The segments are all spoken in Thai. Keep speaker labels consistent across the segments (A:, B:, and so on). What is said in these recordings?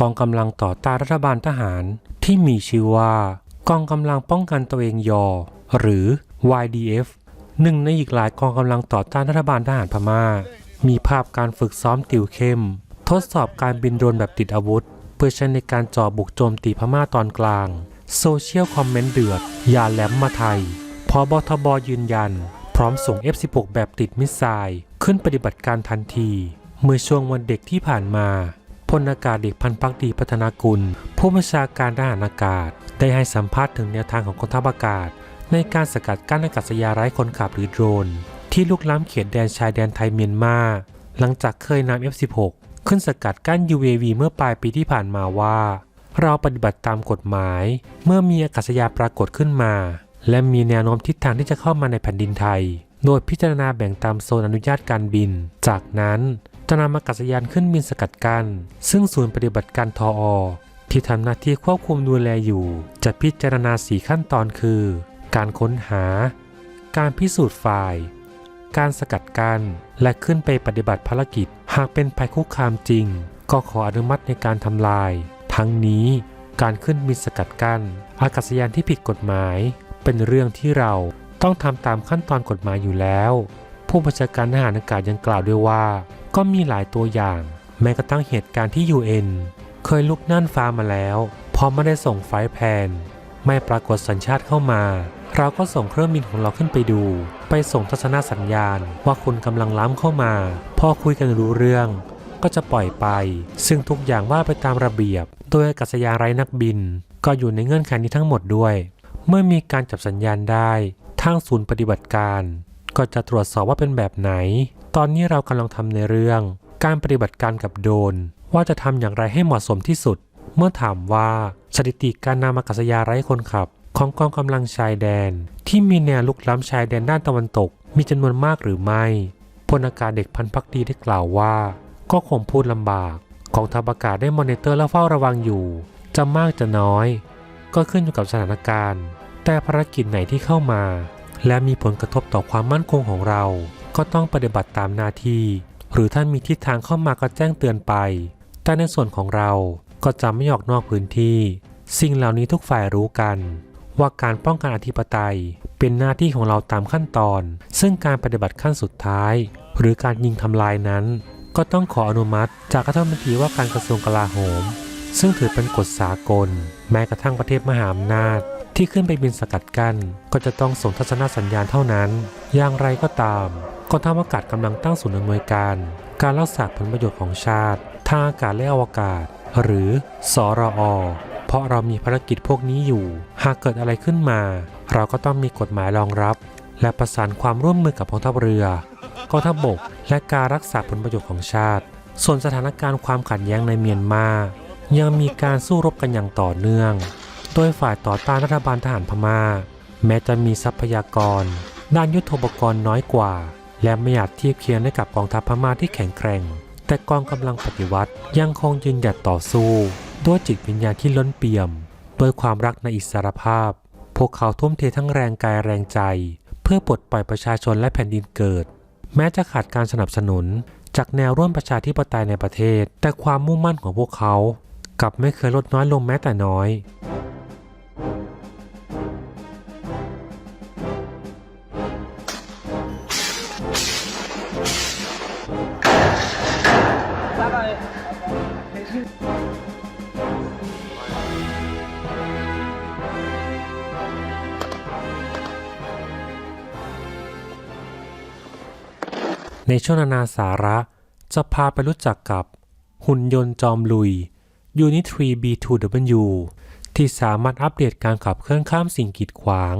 A: กองกำลังต่อต้านรัฐบาลทหารที่มีชื่อว่า กองกำลังป้องกันตัวเองยอ หรือ YDF หนึ่งในอีกหลายกองกำลังต่อต้านรัฐบาลทหารพม่า มีภาพการฝึกซ้อมติวเข้ม ทดสอบการบินโดรนแบบติดอาวุธ เพื่อใช้ในการจ่อบุกโจมตีพม่าตอนกลาง โซเชียลคอมเมนต์เดือด ยาแหลมมาไทยพอบทบยืนยัน พร้อมส่ง F16 แบบติดมิสไซล์ขึ้นปฏิบัติการทันที เมื่อช่วงวันเด็กที่ผ่านมา พลอากาศเอกพันพักดีพัฒนากุล ผู้บัญชาการทหารอากาศ ได้ให้สัมภาษณ์ถึงแนวทางของกองทัพอากาศ ในการสกัดกั้นอากาศยานไร้คนขับหรือโดรน ที่ลุกล้ำเขตแดนชายแดนไทยเมียนมาหลังจากเคยนำ F16 ขึ้นสกัดกั้น UAV เมื่อปลายปีที่ผ่านมาว่า เราปฏิบัติตามกฎหมาย เมื่อมีอากาศยานปรากฏขึ้นมา และมีแนวโน้มทิศทางที่จะเข้ามาในแผ่นดินไทย โดยพิจารณาแบ่งตามโซนอนุญาตการบิน จากนั้น จะนำอากาศยานขึ้นบินสกัดกั้นซึ่งศูนย์ปฏิบัติการทออที่ทำหน้าที่ควบคุมดูแลอยู่ จะพิจารณาสีขั้นตอนคือ การค้นหา การพิสูจน์ฝ่าย การสกัดกั้นและขึ้นไปปฏิบัติภารกิจ หากเป็นภัยคุกคามจริง ก็ขออนุมัติในการทำลาย ทั้งนี้การขึ้นบินสกัดกั้นอากาศยานที่ผิดกฎหมาย เป็นเรื่องที่เราต้องทำตามขั้นตอนกฎหมายอยู่แล้ว ผู้บัญชาการทหารอากาศยังกล่าวด้วยว่า ก็มีหลายตัวอย่าง แม้กระทั่งเหตุการณ์ที่ UN เคยลุกน่านฟ้ามาแล้วพอไม่ได้ส่งไฟแพน ไม่ปรากฏสัญชาติเข้ามา เราก็ส่งเครื่องบินของเราขึ้นไปดู ไปส่งทัศนสัญญาณว่าคุณกำลังล้ำเข้ามา พอคุยกันรู้เรื่องก็จะปล่อยไป ซึ่งทุกอย่างว่าไปตามระเบียบ โดยอากาศยานไร้นักบิน ก็อยู่ในเงื่อนไขนี้ทั้งหมดด้วย เมื่อมีการจับสัญญาณได้ ทางศูนย์ปฏิบัติการ ก็จะตรวจสอบว่าเป็นแบบไหน ตอนนี้เรากำลังทำในเรื่อง การปฏิบัติการกับโดน ว่าจะทำอย่างไรให้เหมาะสมที่สุด เมื่อถามว่าสถิติการนำอากาศยานไร้คนขับ ของกองกำลังชายแดน ที่มีแนวลุกล้ำชายแดนด้านตะวันตก มีจำนวนมากหรือไม่พลอากาศเด็กพันพักดีได้กล่าวว่า ก็คงพูดลำบากกองทัพอากาศได้มอนิเตอร์และเฝ้าระวังอยู่ จะมากจะน้อย ก็ขึ้นอยู่กับสถานการณ์ แต่ภารกิจไหนที่เข้ามา และมีผลกระทบต่อความมั่นคงของเรา ก็ต้องปฏิบัติตามหน้าที่ หรือถ้านมีทิศทางเข้ามาก็แจ้งเตือนไป แต่ในส่วนของเราก็จะไม่ออกนอกพื้นที่ สิ่งเหล่านี้ทุกฝ่ายรู้กัน ว่าการป้องกันอธิปไตยเป็นหน้าที่ของเราตามขั้นตอน ซึ่งการปฏิบัติขั้นสุดท้าย หรือการยิงทำลายนั้น ก็ต้องขออนุมัติ จากรัฐมนตรีว่าการกระทรวงกลาโหม ซึ่งถือเป็นกฎสากล แม้กระทั่งประเทศมหาอำนาจ ที่ขึ้นไปบินสกัดกั้นก็จะต้องส่งทัศนสัญญาณเท่านั้น อย่างไรก็ตามกองทัพอากาศกำลังตั้งศูนย์อำนวยการ การรักษาผลประโยชน์ของชาติทางอากาศและอวกาศ หรือสรอเพราะเรามีภารกิจพวกนี้อยู่ หากเกิดอะไรขึ้นมา เราก็ต้องมีกฎหมายรองรับ และประสานความร่วมมือกับกองทัพเรือกองทัพบก และการรักษาผลประโยชน์ของชาติ ส่วนสถานการณ์ความขัดแย้งในเมียนมา ยังมีการสู้รบกันอย่างต่อเนื่อง โดยฝ่ายต่อต้านรัฐบาลทหารพม่า แม้จะมีทรัพยากร ด้านยุทโธปกรณ์น้อยกว่า และไม่อาจเทียบเคียงได้กับกองทัพพม่าที่แข็งแกร่ง แต่กองกำลังปฏิวัติยังคงยืนหยัดต่อสู้ ด้วยจิตวิญญาณที่ล้นเปี่ยม ด้วยความรักในอิสรภาพ พวกเขาทุ่มเททั้งแรงกายแรงใจ เพื่อปลดปล่อยประชาชนและแผ่นดินเกิด แม้จะขาดการสนับสนุน จากแนวร่วมประชาธิปไตยในประเทศ แต่ความมุ่งมั่นของพวกเขากลับไม่เคยลดน้อยลงแม้แต่น้อย ในช่วงนานาสาระจะพาไปรู้จักกับหุ่นยนต์จอมลุย Unit 3 B2W ที่สามารถอัปเดตการขับเคลื่อนข้ามสิ่งกีดขวาง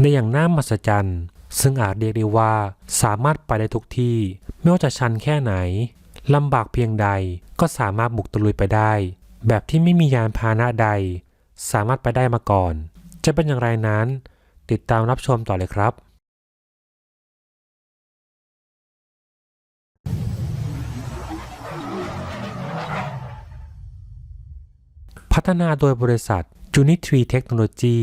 A: ในอย่างน่ามหัศจรรย์ซึ่งอาจเรียกได้ว่าสามารถไปได้ทุกที่ ไม่ว่าจะชันแค่ไหนลำบากเพียงใดก็สามารถบุกตะลุยไปได้ แบบที่ไม่มียานพาหนะใด สามารถไปได้มาก่อน จะเป็นอย่างไรนั้น ติดตามรับชมต่อเลยครับ พัฒนาโดยบริษัท Unitry Technology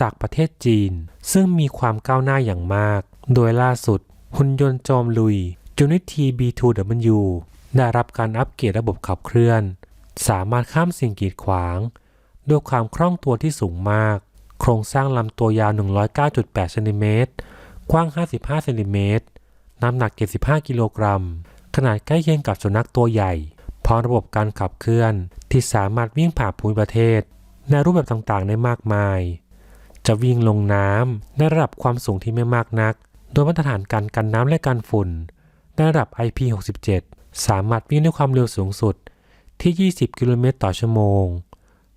A: จากประเทศจีน ซึ่งมีความก้าวหน้าอย่างมาก โดยล่าสุด หุ่นยนต์จอมลุย Unity B2W ได้รับการอัปเกรดระบบขับเคลื่อน สามารถข้ามสิ่งกีดขวาง ด้วยความคล่องตัวที่สูงมาก โครงสร้างลำตัวยาว 109.8เซนติเมตรกว้าง 55เซนติเมตรน้ำหนัก 75 กิโลกรัม ขนาดใกล้เคียงกับสุนัขตัวใหญ่ ร้อมระบบการขับเคลื่อนที่สามารถวิ่งผ่านภูมิประเทศ ในรูปแบบต่างๆ ได้มากมาย จะวิ่งลงน้ำในระดับความสูงที่ไม่มากนัก โดยมาตรฐานการกันน้ำและกันฝุ่นในระดับ IP67 สามารถวิ่งด้วยความเร็วสูงสุดที่ 20 กิโลเมตรต่อชั่วโมง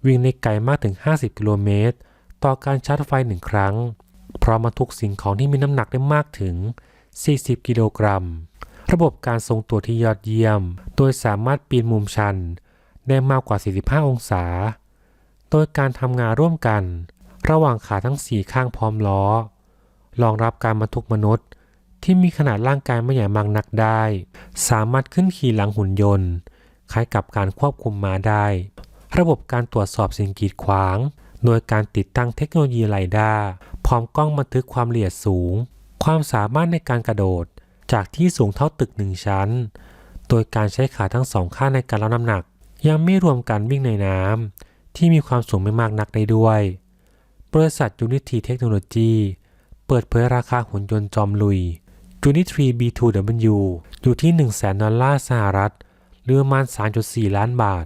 A: วิ่งได้ไกลมากถึง 50 กิโลเมตร ต่อการชาร์จไฟหนึ่งครั้งพร้อมบรรทุกสิ่งของที่มีน้ำหนักได้มากถึง 40 กิโลกรัม ระบบการทรงตัวที่ยอดเยี่ยม โดยสามารถปีนมุมชัน ได้มากกว่า 45 องศา โดยการทำงานร่วมกัน ระหว่างขาทั้ง 4 ข้างพร้อมล้อ รองรับการบรรทุกมนุษย์ ที่มีขนาดร่างกายไม่ใหญ่มากนักได้ สามารถขึ้นขี่หลังหุ่นยนต์ คล้ายกับการควบคุมม้าได้ ระบบการตรวจสอบสิ่งกีดขวาง โดยการติดตั้งเทคโนโลยีไลด้าพร้อมกล้องบันทึกความละเอียดสูง ความสามารถในการกระโดด จากที่สูงเท่าตึกหนึ่งชั้น โดยการใช้ขาทั้งสองข้างในการรับน้ำหนัก ยังไม่รวมการวิ่งในน้ำที่มีความสูงไม่มากนักได้ด้วย บริษัท Unity Technology เปิดเผยราคาหุ่นยนต์จอมลุย Unity B2W อยู่ที่ 1 0 0 0 0แดอลลาร์สหรัฐหรือประมาณ 3.4 ล้านบาท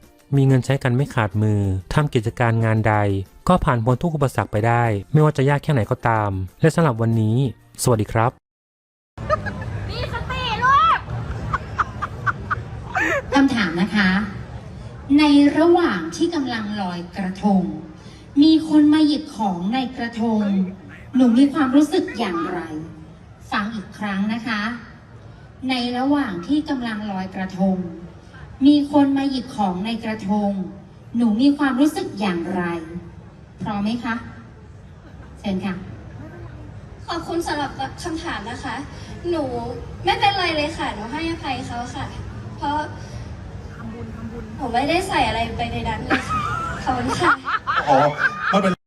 A: มีเงินใช้กันไม่ขาดมือทำกิจการงานใด ก็ผ่านพ้นทุกอุปสรรคไปได้ ไม่ว่าจะยากแค่ไหนก็ตาม และสำหรับวันนี้ สวัสดีครับ
B: มีสติลูก
C: คำถามนะคะ ในระหว่างที่กำลังลอยกระทง มีคนมาหยิบของในกระทง หนูมีความรู้สึกอย่างไร ฟังอีกครั้งนะคะ ในระหว่างที่กำลังลอยกระทง มีคนมาหยิบของในกระทง หนูมีความรู้สึกอย่างไร พร้อมไหมคะ เชิญค่ะ
B: ขอบคุณสำหรับคำถามนะคะ หนูไม่เป็นไรเลยค่ะ หนูให้อภัยเขาค่ะ เพราะหนูไม่ได้ใส่อะไรไปในนั้นเลยค่ะขอบคุณค่ะ
D: อ๋อไม่เป็น